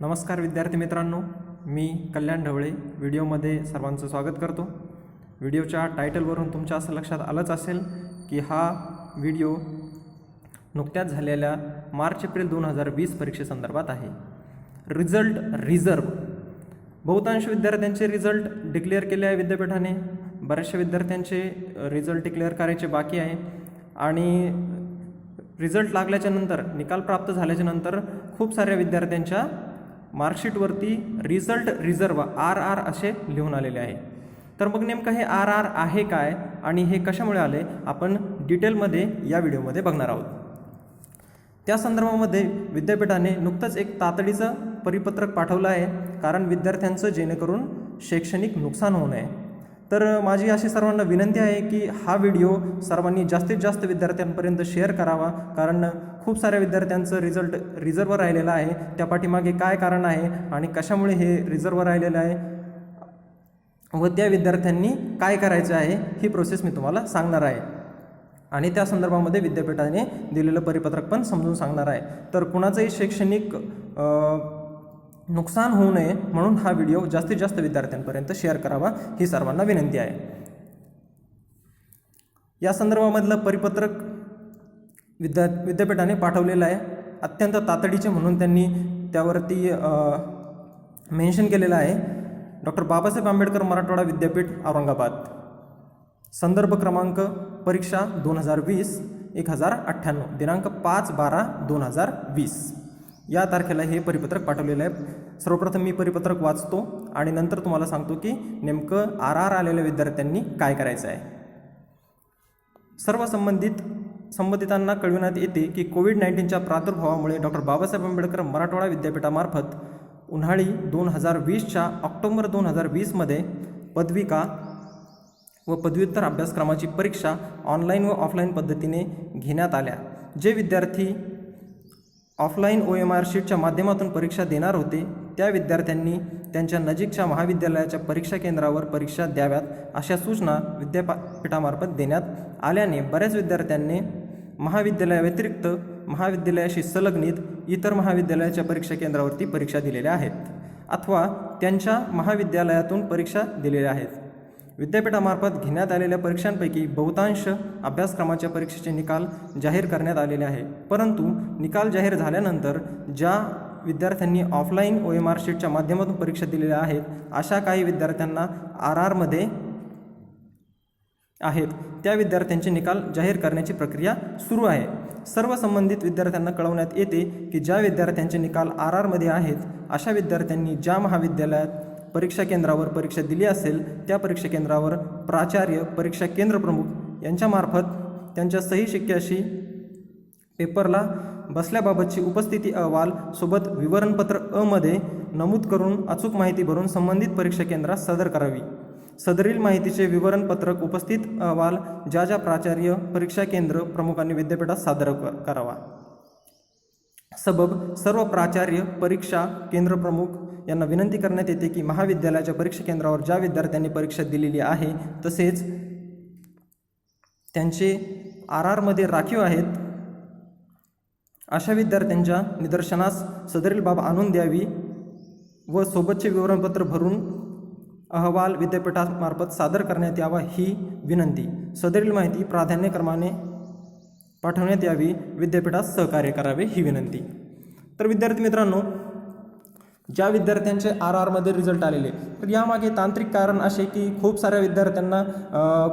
नमस्कार विद्यार्थी मित्रांनो मी कल्याण ढवळे व्हिडिओमध्ये सर्वांचं स्वागत करतो. व्हिडिओच्या टायटलवरून तुमच्या असं लक्षात आलंच असेल की हा व्हिडिओ नुकत्याच झालेल्या मार्च एप्रिल दोन हजार वीस परीक्षेसंदर्भात आहे. Result reserve. बहुतांश विद्यार्थ्यांचे रिझल्ट डिक्लेअर केले आहे विद्यापीठाने. बऱ्याचशा विद्यार्थ्यांचे रिझल्ट डिक्लेअर करायचे बाकी आहे. आणि रिझल्ट लागल्याच्या नंतर निकाल प्राप्त झाल्याच्यानंतर खूप साऱ्या विद्यार्थ्यांच्या मार्कशीटवरती रिझल्ट रिझर्व आर आर असे लिहून आलेले आहे. तर मग नेमकं हे आर आर आहे काय आणि हे कशामुळे आले आपण डिटेलमध्ये या व्हिडिओमध्ये बघणार आहोत. त्या संदर्भामध्ये विद्यापीठाने नुकतंच एक तातडीचं परिपत्रक पाठवलं आहे कारण विद्यार्थ्यांचं जेणेकरून शैक्षणिक नुकसान होऊ नये. तर माझी अशी सर्वांना विनंती आहे की हा व्हिडिओ सर्वांनी जास्तीत जास्त विद्यार्थ्यांपर्यंत शेअर करावा कारण खूप साऱ्या विद्यार्थ्यांचं रिझल्ट रिझर्व राहिलेलं आहे. त्या पाठीमागे काय कारण आहे आणि कशामुळे हे रिझर्व राहिलेलं आहे व त्या विद्यार्थ्यांनी काय करायचं आहे ही प्रोसेस मी तुम्हाला सांगणार आहे. आणि त्या संदर्भामध्ये विद्यापीठाने दिलेलं परिपत्रक पण समजून सांगणार आहे. तर कुणाचंही शैक्षणिक नुकसान होऊ नये म्हणून हा व्हिडिओ जास्तीत जास्त विद्यार्थ्यांपर्यंत शेअर करावा ही सर्वांना विनंती आहे. या संदर्भामधलं परिपत्रक विद्या विद्यापीठाने पाठवलेलं आहे. अत्यंत तातडीचे म्हणून त्यांनी त्यावरती मेन्शन केलेलं आहे. डॉक्टर बाबासाहेब आंबेडकर मराठवाडा विद्यापीठ औरंगाबाद. संदर्भ क्रमांक परीक्षा दोन हजार वीस एक हजार अठ्ठ्याण्णव दिनांक पाच बारा दोन हजार वीस. या तारखेला हे परिपत्रक पाठवलेलं आहे. सर्वप्रथम मी परिपत्रक वाचतो आणि नंतर तुम्हाला सांगतो की नेमकं आर आर आलेल्या विद्यार्थ्यांनी काय करायचं आहे. सर्व संबंधित संबंधितांना कळविण्यात येते की कोविड नाईन्टीनच्या प्रादुर्भावामुळे डॉक्टर बाबासाहेब आंबेडकर मराठवाडा विद्यापीठामार्फत उन्हाळी दोन हजार वीसच्या ऑक्टोबर दोन हजार वीसमध्ये पदविका व पदव्युत्तर अभ्यासक्रमाची परीक्षा ऑनलाईन व ऑफलाईन पद्धतीने घेण्यात आल्या जे विद्यार्थी ऑफलाईन ओ एम आर शीटच्या माध्यमातून परीक्षा देणार होते त्या विद्यार्थ्यांनी त्यांच्या नजीकच्या महाविद्यालयाच्या परीक्षा केंद्रावर परीक्षा द्याव्यात अशा सूचना विद्यापीठामार्फत देण्यात आल्याने बऱ्याच विद्यार्थ्यांनी महाविद्यालयाव्यतिरिक्त महाविद्यालयाशी संलग्नित इतर महाविद्यालयाच्या परीक्षा केंद्रावरती परीक्षा दिलेल्या आहेत अथवा त्यांच्या महाविद्यालयातून परीक्षा दिलेल्या आहेत. विद्यापीठामार्फत घेण्यात आलेल्या परीक्षांपैकी बहुतांश अभ्यासक्रमाच्या परीक्षेचे निकाल जाहीर करण्यात आलेले आहे. परंतु निकाल जाहीर झाल्यानंतर ज्या विद्यार्थ्यांनी ऑफलाईन ओ एम आर शीटच्या माध्यमातून परीक्षा दिलेल्या आहेत अशा काही विद्यार्थ्यांना आर आरमध्ये आहेत. त्या विद्यार्थ्यांचे निकाल जाहीर करण्याची प्रक्रिया सुरू आहे. सर्व संबंधित विद्यार्थ्यांना कळवण्यात येते की ज्या विद्यार्थ्यांचे निकाल आर आरमध्ये आहेत अशा विद्यार्थ्यांनी ज्या महाविद्यालयात परीक्षा केंद्रावर परीक्षा दिली असेल त्या परीक्षा केंद्रावर प्राचार्य परीक्षा केंद्र प्रमुख यांच्यामार्फत त्यांच्या सही शिक्क्याशी पेपरला बसल्याबाबतची उपस्थिती अहवाल सोबत विवरणपत्र अ मध्ये नमूद करून अचूक माहिती भरून संबंधित परीक्षा केंद्रात सादर करावी. सदरील माहितीचे विवरणपत्रक उपस्थित अहवाल ज्या ज्या प्राचार्य परीक्षा केंद्र प्रमुखांनी विद्यापीठात सादर करावा. सबब सर्व प्राचार्य परीक्षा केंद्र प्रमुख यांना विनंती करण्यात येते की महाविद्यालयाच्या परीक्षा केंद्रावर ज्या विद्यार्थ्यांनी परीक्षा दिलेली आहे तसेच त्यांचे आर आरमध्ये राखीव आहेत अशा विद्यार्थ्यांच्या निदर्शनास सदरील बाब आणून द्यावी व सोबतचे विवरणपत्र भरून अहवाल विद्यापीठामार्फत सादर करण्यात यावा ही विनंती. सदरील माहिती प्राधान्यक्रमाने पाठवण्यात यावी विद्यापीठात सहकार्य करावे ही विनंती. तर विद्यार्थी मित्रांनो ज्या विद्यार्थ्यांचे आर आरमध्ये रिझल्ट आलेले तर यामागे तांत्रिक कारण असे की खूप साऱ्या विद्यार्थ्यांना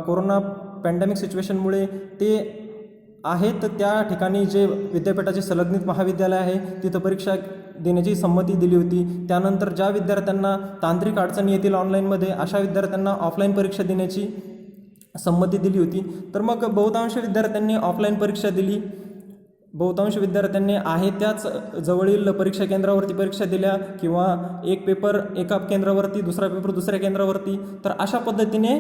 कोरोना पॅन्डेमिक सिच्युएशनमुळे ते आहेत. त्या ठिकाणी जे विद्यापीठाचे संलग्नित महाविद्यालय आहे तिथं परीक्षा देण्याची संमती दिली होती. त्यानंतर ज्या विद्यार्थ्यांना तांत्रिक अडचणी येतील ऑनलाईनमध्ये अशा विद्यार्थ्यांना ऑफलाईन परीक्षा देण्याची संमती दिली होती. तर मग बहुतांश विद्यार्थ्यांनी ऑफलाईन परीक्षा दिली. बहुतांश विद्यार्थ्यांनी आहे त्याच जवळील परीक्षा केंद्रावरती परीक्षा दिल्या किंवा एक पेपर एका केंद्रावरती दुसरा पेपर दुसऱ्या केंद्रावरती. तर अशा पद्धतीने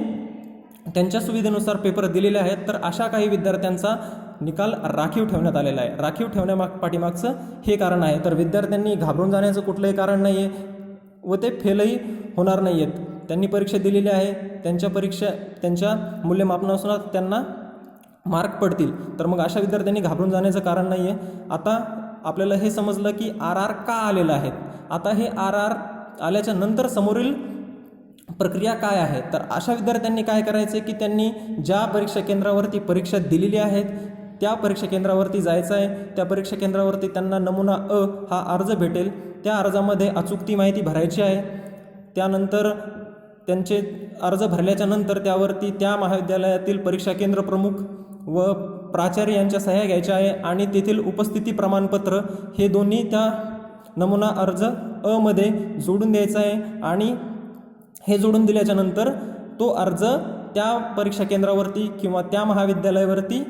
त्यांच्या सुविधेनुसार पेपर दिलेले आहेत. तर अशा काही विद्यार्थ्यांचा निकाल राखीव ठेवण्यात आलेला आहे. राखीव ठेवण्यामाग पाठीमागचं हे कारण आहे. तर विद्यार्थ्यांनी घाबरून जाण्याचं कुठलंही कारण नाही आहे व ते फेलही होणार नाही आहेत त्यांनी परीक्षा दिलेली आहे. त्यांच्या परीक्षा त्यांच्या मूल्यमापनानुसार त्यांना मार्क पडतील. तर मग अशा विद्यार्थ्यांनी घाबरून जाण्याचं कारण नाही आहे आता आपल्याला हे समजलं की आर आर का आलेलं आहे? आता हे आर आर आल्याच्यानंतर समोरील प्रक्रिया काय आहे? तर अशा विद्यार्थ्यांनी काय करायचं की त्यांनी ज्या परीक्षा केंद्रावरती परीक्षा दिलेली आहेत त्या परीक्षा केंद्रावरती जायचं आहे. त्या परीक्षा केंद्रावरती त्यांना नमुना अ हा अर्ज भेटेल. त्या अर्जामध्ये अचूक ती माहिती भरायची आहे. त्यानंतर त्यांचे अर्ज भरल्याच्या नंतर त्यावरती त्या महाविद्यालयातील परीक्षा केंद्र प्रमुख व प्राचार्य यांच्या सह्या घ्यायच्या आहे आणि तेथील उपस्थिती प्रमाणपत्र हे दोन्ही त्या नमुना अर्ज अ मध्ये जोडून द्यायचं आहे आणि हे जोडून दिल्याच्या नंतर तो अर्ज त्या परीक्षा केंद्रावरती किंवा त्या महाविद्यालयावरती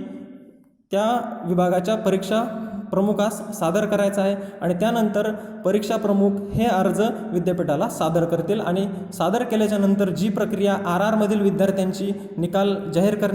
त्या विभागाच्या परीक्षा प्रमुखास सादर करायचा आहे आणि त्यानंतर परीक्षा प्रमुख हे अर्ज विद्यापीठाला सादर करतील आणि सादर केल्याच्यानंतर जी प्रक्रिया आर आरमधील विद्यार्थ्यांची निकाल जाहीर करण्यात